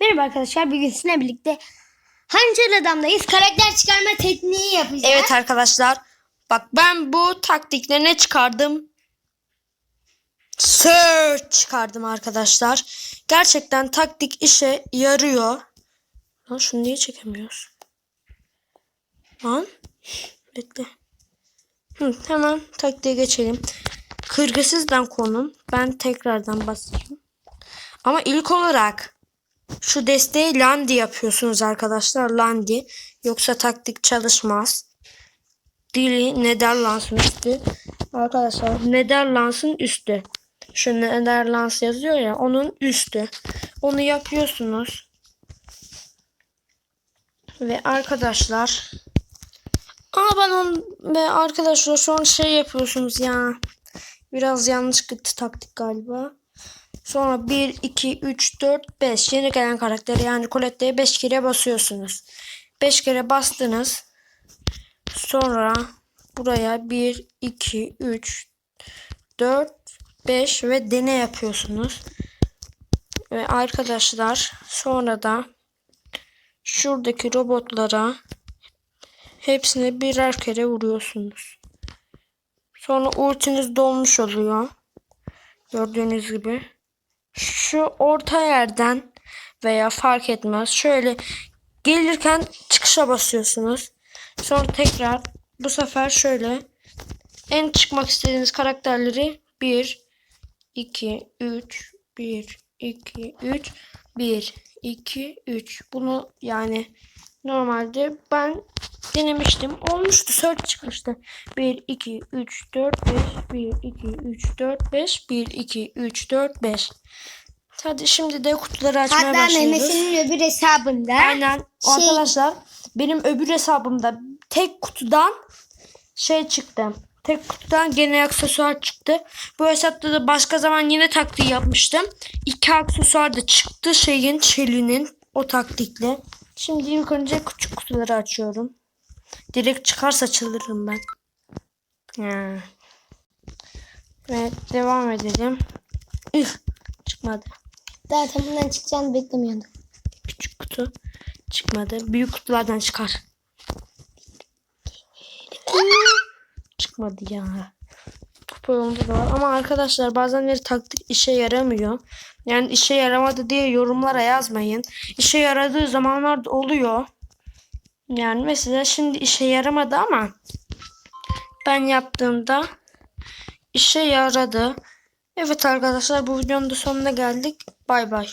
Merhaba arkadaşlar. Bugün sizinle birlikte Hançer Adam'dayız. Karakter çıkarma tekniği yapacağız. Evet arkadaşlar. Bak ben bu taktikle ne çıkardım? Search çıkardım arkadaşlar. Gerçekten taktik işe yarıyor. Lan şunu niye çekemiyoruz? Lan. Bekle. Hı, hemen taktiğe geçelim. Kırgısızdan konum. Ben tekrardan basayım. Ama ilk olarak şu desteği Landi yapıyorsunuz arkadaşlar. Landi. Yoksa taktik çalışmaz. Dili Netherlands'ın üstü. Arkadaşlar Netherlands'ın üstü. Şu Netherlands yazıyor ya onun üstü. Onu yapıyorsunuz. Ve arkadaşlar Aa ben on ve arkadaşlar şu an şey yapıyorsunuz ya. Biraz yanlış gitti taktik galiba. Sonra 1, 2, 3, 4, 5. Yeni gelen karakter yani Colette'ye 5 kere basıyorsunuz. 5 kere bastınız. Sonra buraya 1, 2, 3, 4, 5 ve dene yapıyorsunuz. Ve arkadaşlar sonra da şuradaki robotlara hepsine birer kere vuruyorsunuz. Sonra ultiniz dolmuş oluyor. Gördüğünüz gibi. Şu orta yerden veya fark etmez. Şöyle gelirken çıkışa basıyorsunuz. Sonra tekrar bu sefer şöyle en çıkmak istediğiniz karakterleri 1 2 3 1 2 3 1 2 3 bunu yani normalde ben denemiştim. Olmuştu. Search çıkmıştı. 1 2 3 4 5 1 2 3 4 5 1 2 3 4 5 Hadi şimdi de kutuları açmaya Hatta başlıyoruz. Mehmet'in öbür hesabında Aynen. Şey- Arkadaşlar benim öbür hesabımda tek kutudan şey çıktı. Tek kutudan gene aksesuar çıktı. Bu hesapta da başka zaman yine taktiği yapmıştım. İki aksesuar da çıktı şeyin Shelly'nin o taktikle. Şimdi ilk önce küçük kutuları açıyorum. Direkt çıkarsa çıldırırım ben. Ha. Evet devam edelim. Üh, çıkmadı. zaten bundan çıkacağını beklemiyordum. Küçük kutu çıkmadı. Büyük kutulardan çıkar. Çıkmadı ya. Kupa yolunda da var. Ama arkadaşlar bazenleri taktik işe yaramıyor. Yani işe yaramadı diye yorumlara yazmayın. İşe yaradığı zamanlar da oluyor. Yani mesela şimdi işe yaramadı ama ben yaptığımda işe yaradı. Evet arkadaşlar bu videonun da sonuna geldik. Bay bay.